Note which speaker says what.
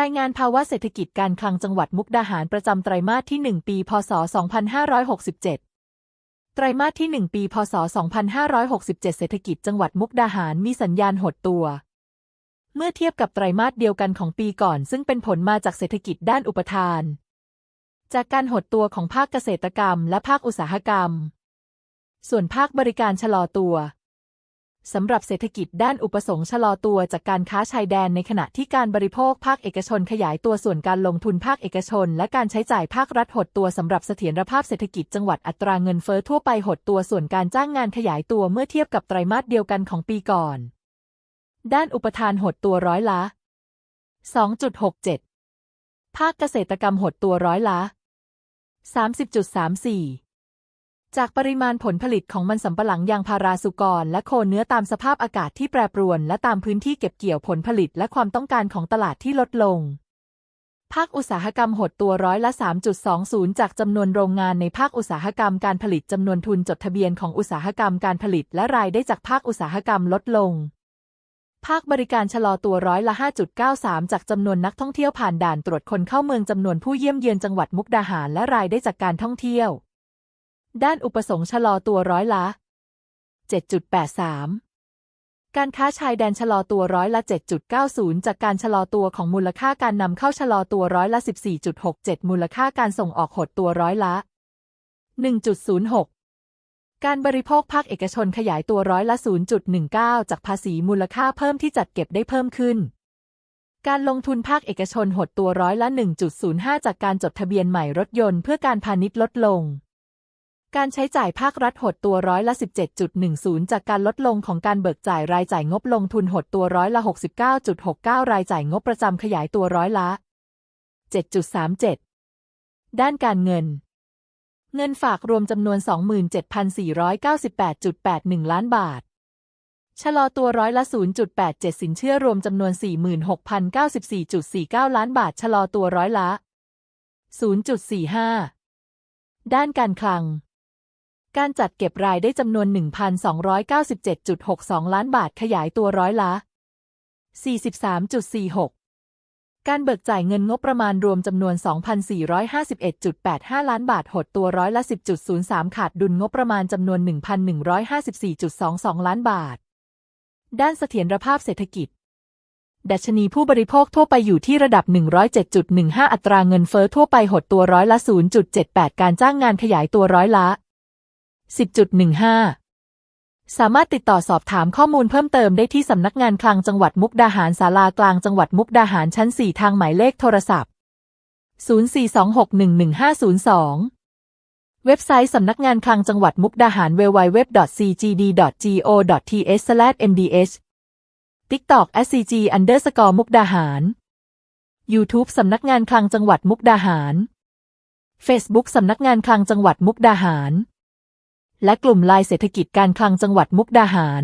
Speaker 1: รายงานภาวะเศรษฐกิจการคลังจังหวัดมุกดาหารประจำไตรมาสที่ 1 ปี พศ 2567 ไตรมาสที่ 1 ปี พศ 2567 เศรษฐกิจจังหวัดมุกดาหารมีสัญญาณหดตัว เมื่อเทียบกับไตรมาสเดียวกันของปีก่อน ซึ่งเป็นผลมาจากเศรษฐกิจด้านอุปทาน จากการหดตัวของภาคเกษตรกรรมและภาคอุตสาหกรรม ส่วนภาคบริการชะลอตัว สำหรับเศรษฐกิจด้านอุปสงค์ชะลอตัวจากการค้าชายแดนในขณะที่การบริโภคภาคเอกชนขยายตัวส่วนการลงทุนภาคเอกชน และการใช้จ่ายภาครัฐหดตัวสำหรับเสถียรภาพเศรษฐกิจจังหวัดอัตราเงินเฟ้อทั่วไปหดตัวส่วนการจ้างงานขยายตัวเมื่อเทียบกับไตรมาสเดียวกันของปีก่อน ด้านอุปทานหดตัวร้อยละ 2.67 ภาคเกษตรกรรมหดตัวร้อยละ 30.34 จากปริมาณผลผลิตของมันสำปะหลังยางพาราสุกร และโคเนื้อตามสภาพอากาศที่แปรปรวน และตามพื้นที่เก็บเกี่ยวผลผลิตและความต้องการของตลาดที่ลดลง ภาคอุตสาหกรรมหดตัวร้อยละ 3.20 จากจำนวนโรงงานในภาคอุตสาหกรรมการผลิตจำนวนทุนจดทะเบียนของอุตสาหกรรมการผลิตและรายได้จากภาคอุตสาหกรรมลดลงภาคบริการชะลอตัวร้อยละ 5.93 จากจำนวนนักท่องเที่ยวผ่านด่านตรวจคนเข้าเมืองจำนวนผู้เยี่ยมเยือนจังหวัดมุกดาหารและรายได้จากการท่องเที่ยว ด้านอุปสงค์ชะลอตัวร้อยละ 7.83 การค้าชายแดนชะลอตัวร้อยละ 7.90 จากการชะลอตัวของมูลค่าการนำเข้าชะลอตัวร้อยละ 14.67 มูลค่าการส่งออกหดตัวร้อยละ 1.06การบริโภคภาคเอกชนขยายตัวร้อยละ 0.19 จากภาษีมูลค่าเพิ่มที่จัดเก็บได้เพิ่มขึ้น การลงทุนภาคเอกชนหดตัวร้อยละ 1.05 จากการจดทะเบียนใหม่รถยนต์เพื่อการพาณิชย์ลดลง การใช้จ่ายภาครัฐหดตัวร้อยละ 17.10 จากการลดลงของการเบิกจ่ายรายจ่ายงบลงทุนหดตัวร้อยละ 69.69 รายจ่ายงบประจำขยายตัวร้อยละ 7.37 ด้านการเงิน เงินฝากรวมจำนวน 27,498.81 ล้านบาท ชะลอตัวร้อยละ 0.87 สินเชื่อรวมจำนวน 46,094.49 ล้านบาท ชะลอตัวร้อยละ 0.45 ด้านการคลัง การจัดเก็บรายได้จำนวน 1,297.62 ล้านบาทขยายตัวร้อยละ 43.46 การเบิกจ่ายเงินงบประมาณรวมจำนวน 2,451.85 ล้านบาทหดตัวร้อยละ 10.03 ขาดดุลงบประมาณจำนวน 1,154.22 ล้านบาท ด้านเสถียรภาพเศรษฐกิจดัชนีผู้บริโภคทั่วไปอยู่ที่ระดับ 107.15 อัตราเงินเฟ้อทั่วไปหดตัวร้อยละ 0.78 การจ้างงานขยายตัวร้อยละ 10.15สามารถติดต่อสอบถามข้อมูลเพิ่มเติมได้ที่สำนักงานคลังจังหวัดมุกดาหารศาลากลางจังหวัดมุกดาหารชั้น 4 ทางหมายเลขโทรศัพท์ 0426111502 เว็บไซต์สำนักงานคลังจังหวัดมุกดาหาร www.cgd.go.th TikTok scg underscore มุกดาหาร YouTube สำนักงานคลังจังหวัดมุกดาหาร Facebook สำนักงานคลังจังหวัดมุกดาหาร และกลุ่มลายเศรษฐกิจการคลังจังหวัดมุกดาหาร